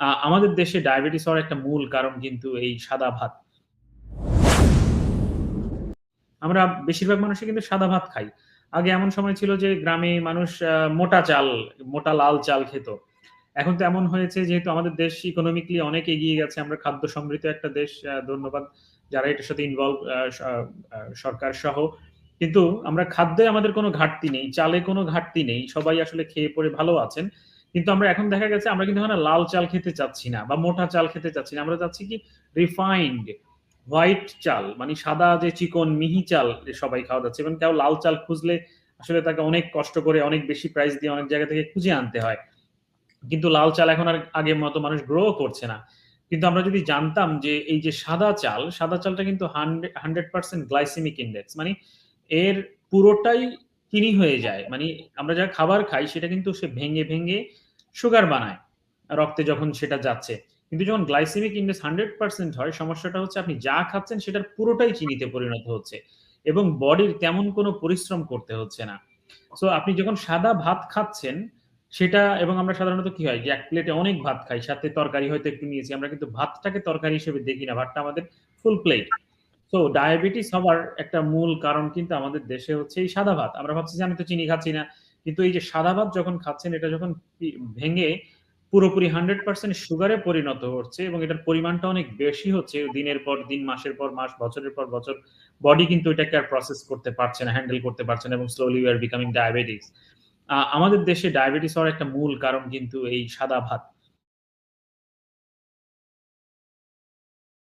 আমাদের দেশে ডায়াবেটিস হওয়ার একটা মূল কারণ কিন্তু এই সাদা ভাত। আমরা বেশিরভাগ মানুষই কিন্তু সাদা ভাত খাই। আগে এমন সময় ছিল যে গ্রামে মানুষ মোটা চাল, মোটা লাল চাল খেত। এখন তো এমন হয়েছে যেহেতু আমাদের দেশ ইকোনমিকলি অনেক এগিয়ে গেছে। আমরা খাদ্য সমৃদ্ধ একটা দেশ। ধন্যবাদ যারা এটার সাথে ইনভলভ সরকার সহ। কিন্তু আমরা খাদ্যে আমাদের কোনো ঘাটতি নেই। চালে কোনো ঘাটতি নেই। সবাই আসলে খেয়ে পরে ভালো আছেন। কিন্তু আমরা এখন দেখা গেছে আমরা কিন্তু এখন লাল চাল খেতে চাচ্ছি না বা মোটা চাল খেতে চাচ্ছি না। আমরা চাচ্ছি কি রিফাইন্ড হোয়াইট চাল মানে সাদা যে চিকন মিহি চাল সবাই খাওয়া যাচ্ছে এবং কেউ লাল চাল খুঁজলে আসলে তাকে অনেক কষ্ট করে অনেক বেশি প্রাইস দিয়ে অনেক জায়গা থেকে খুঁজে আনতে হয়। কিন্তু লাল চাল এখন আর আগের মতো মানুষ গ্রো করছে না। কিন্তু আমরা যদি জানতাম যে এই যে সাদা চাল, সাদা চালটা কিন্তু হান্ড্রেড 100% গ্লাইসেমিক ইন্ডেক্স মানে এর পুরোটাই চিনি হয়ে যায়। মানে আমরা যা খাবার খাই সেটা কিন্তু সে ভেঙে, ভেঙে সুগার বানায়। রক্তে যখন সেটা যাচ্ছে। কিন্তু যখন গ্লাইসেমিক ইনডেক্স 100% হয়, সমস্যাটা হচ্ছে আপনি যা খাচ্ছেন সেটার পুরোটাই চিনিতে পরিণত হচ্ছে। এবং বডির তেমন কোনো পরিশ্রম করতে হচ্ছে না। সো আপনি যখন সাদা ভাত খাচ্ছেন, সেটা এবং আমরা সাধারণত কি হয় যে এক প্লেটে অনেক ভাত খাই। সাথে তরকারি হয়তো একটু নিয়েছি। আমরা কিন্তু ভাতটাকে তরকারি হিসেবে দেখি না। ভাতটা আমাদের ফুল প্লেট। তো ডায়াবেটিস হবার একটা মূল কারণ কিন্তু আমাদের দেশে হচ্ছে এই সাদা ভাত। আমরা ভাবছি যে আমি তো চিনি খাচ্ছি না। কিন্তু এই যে সাদা ভাত যখন খাচ্ছেন এটা যখন ভেঙে পুরোপুরি 100% সুগারে পরিণত হচ্ছে এবং এটার পরিমাণটা অনেক বেশি হচ্ছে দিনের পর দিন, মাসের পর মাস, বছরের পর বছর। বডি কিন্তু এটাকে আর প্রসেস করতে পারছে না, হ্যান্ডেল করতে পারছে না এবং slowly we are becoming diabetes আমাদের দেশে ডায়াবেটিস হওয়ার একটা মূল কারণ কিন্তু এই সাদা ভাত।